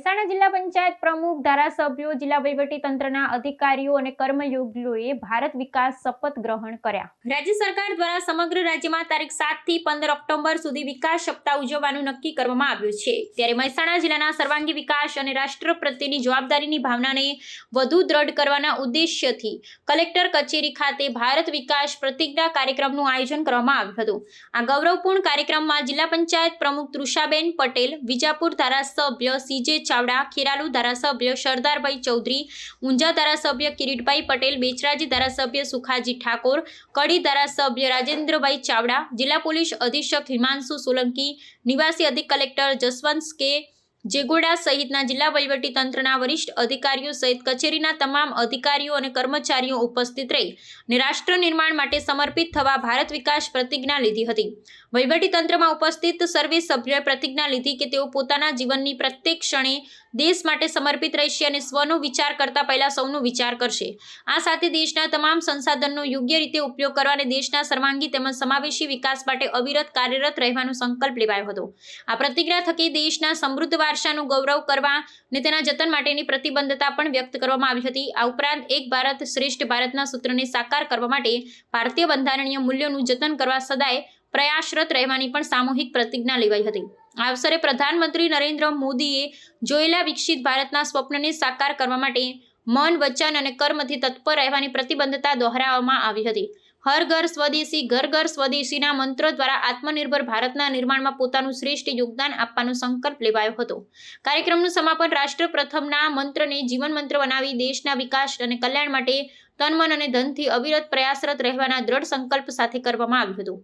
મહેસાણા જિલ્લા પંચાયત પ્રમુખ, ધારાસભ્યો, જિલ્લા તંત્રના અધિકારીઓ અને કર્મયોગીઓએ ભારત વિકાસ શપથ ગ્રહણ કર્યા. રાજ્ય સરકાર દ્વારા સમગ્ર રાજ્યમાં તારીખ સાતથી પંદર ઓક્ટોબર સુધી વિકાસ સપ્તાહ ઉજવવાનું નક્કી કરવામાં આવ્યું છે. ત્યારે મહેસાણા જિલ્લાના સર્વાંગી વિકાસ અને રાષ્ટ્ર પ્રત્યેની જવાબદારીની ભાવનાને વધુ દ્રઢ કરવાના ઉદ્દેશ્યથી કલેક્ટર કચેરી ખાતે ભારત વિકાસ પ્રતિજ્ઞા કાર્યક્રમનું આયોજન કરવામાં આવ્યું હતું. આ ગૌરવપૂર્ણ કાર્યક્રમમાં જિલ્લા પંચાયત પ્રમુખ તૃષાબેન પટેલ, વિજાપુર ધારાસભ્ય સીજે ચાવડા, ખેરાલુ ધારાસભ્ય સરદારભાઈ ચૌધરી, ઊંઝા ધારાસભ્ય કિરીટભાઈ પટેલ, બેચરાજી ધારાસભ્ય સુખાજી ઠાકોર, કડી ધારાસભ્ય રાજેન્દ્રભાઈ ચાવડા, જિલ્લા પોલીસ અધિક્ષક હિમાંશુ સોલંકી, નિવાસી અધિક કલેક્ટર જસવંત કે જેગોડા સહિતના જિલ્લા તંત્રના વરિષ્ઠ અધિકારીઓ સહિત કચેરીના તમામ અધિકારીઓ અને કર્મચારીઓ ઉપસ્થિત રહી રાષ્ટ્ર નિર્માણ માટે સમર્પિત થવા ભારત વિકાસ પ્રતિજ્ઞા લીધી હતી. તંત્રમાં ઉપસ્થિત સર્વે સભ્યોએ પ્રતિજ્ઞા લીધી કે તેઓ પોતાના જીવનની પ્રત્યેક ક્ષણે દેશ માટે સમર્પિત રહેશે અને સ્વનો વિચાર કરતા પહેલા સૌનો વિચાર કરશે. આ સાથે દેશના તમામ સંસાધનનો યોગ્ય રીતે ઉપયોગ કરવા અને દેશના સર્વાંગી તેમજ સમાવેશી વિકાસ માટે અવિરત કાર્યરત રહેવાનો સંકલ્પ લેવાયો હતો. આ પ્રતિજ્ઞા થકી દેશના સમૃદ્ધ વારસાનું ગૌરવ કરવા અને તેના જતન માટેની પ્રતિબદ્ધતા પણ વ્યક્ત કરવામાં આવી હતી. આ ઉપરાંત એક ભારત શ્રેષ્ઠ ભારતના સૂત્રને સાકાર કરવા માટે ભારતીય બંધારણીય મૂલ્યોનું જતન કરવા સદાય પ્રયાસરત રહેવાની પણ સામૂહિક પ્રતિજ્ઞા લેવાઈ હતી. આ અવસરે પ્રધાનમંત્રી નરેન્દ્ર મોદીએ જોયેલા વિકસિત ભારતના સ્વપ્નને સાકાર કરવા માટે મન, વચન અને કર્મથી તત્પર રહેવાની પ્રતિબદ્ધતા દોહરાવવામાં આવી હતી. હર ઘર સ્વદેશી, ઘર ઘર સ્વદેશીના મંત્ર દ્વારા આત્મનિર્ભર ભારતના નિર્માણમાં પોતાનું શ્રેષ્ઠ યોગદાન આપવાનો સંકલ્પ લેવાયો હતો. કાર્યક્રમનું સમાપન રાષ્ટ્ર પ્રથમના મંત્રને જીવન મંત્ર બનાવી દેશના વિકાસ અને કલ્યાણ માટે તન, મન અને ધનથી અવિરત પ્રયાસરત રહેવાના દ્રઢ સંકલ્પ સાથે કરવામાં આવ્યું હતું.